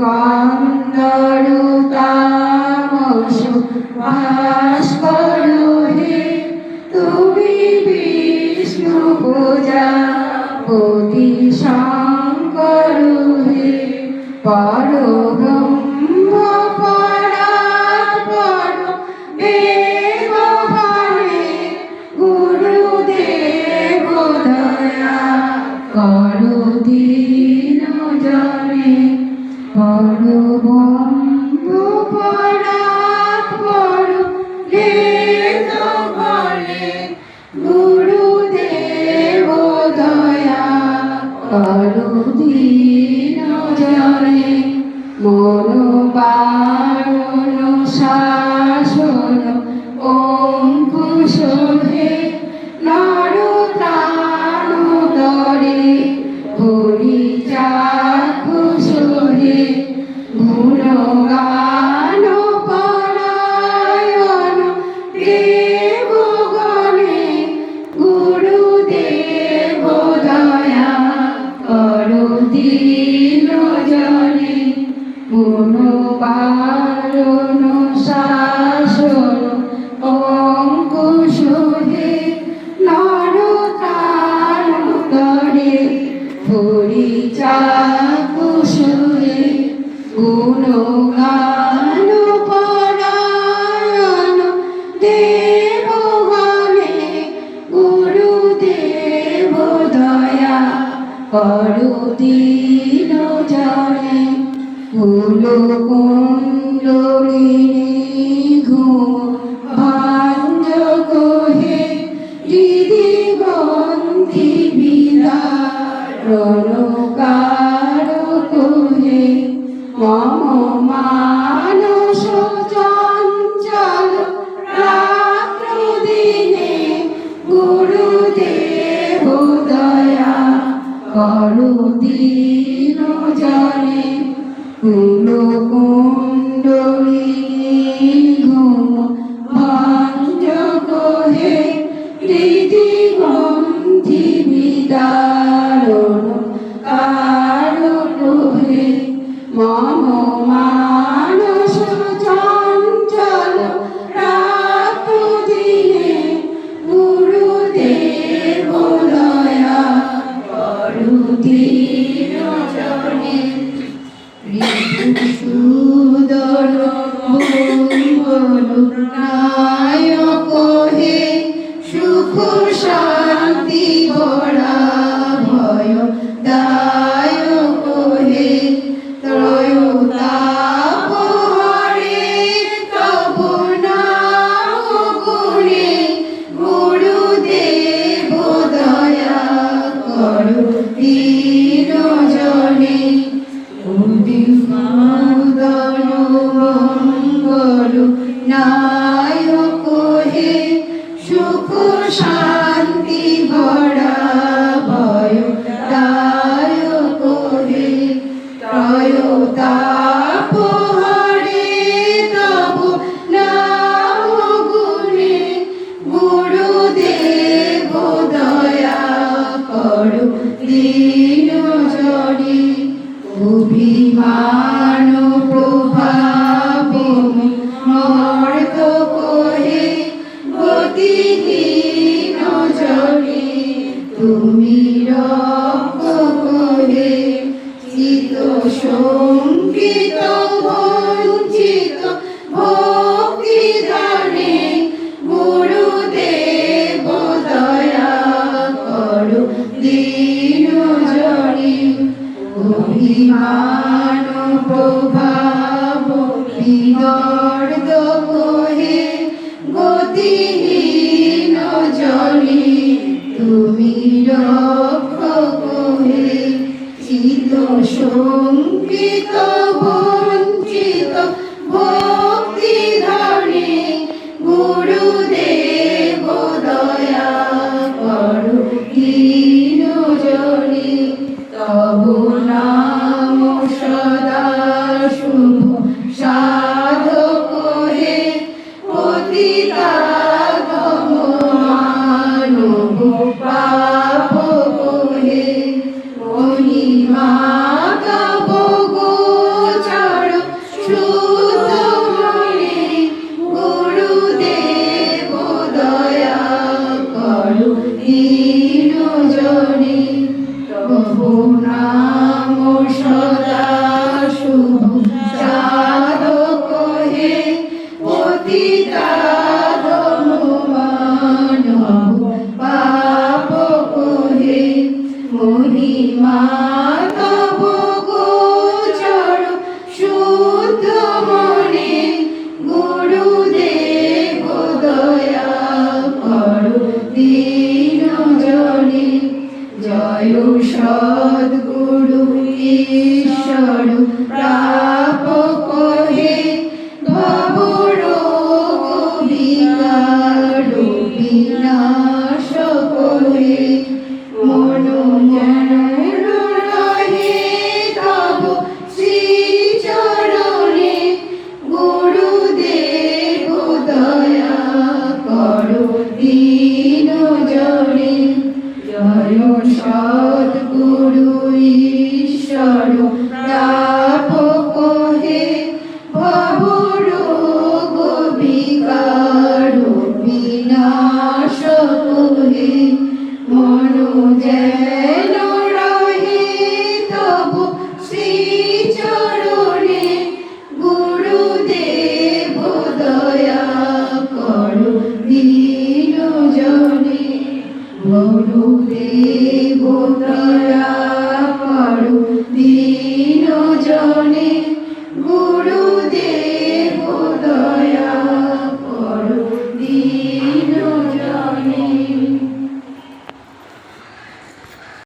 কন্দরুতামসু ভাস্করু হে। তুমি বিষ্ণু পূজা পতি শঙ্করু হে পরব্রহ্ম God. Devo পরদিন জানে ভুলো কোন দিন জানে লোক Hallelujah. মঙ্গল নায়ক হে সুখ সা তুমি Rama.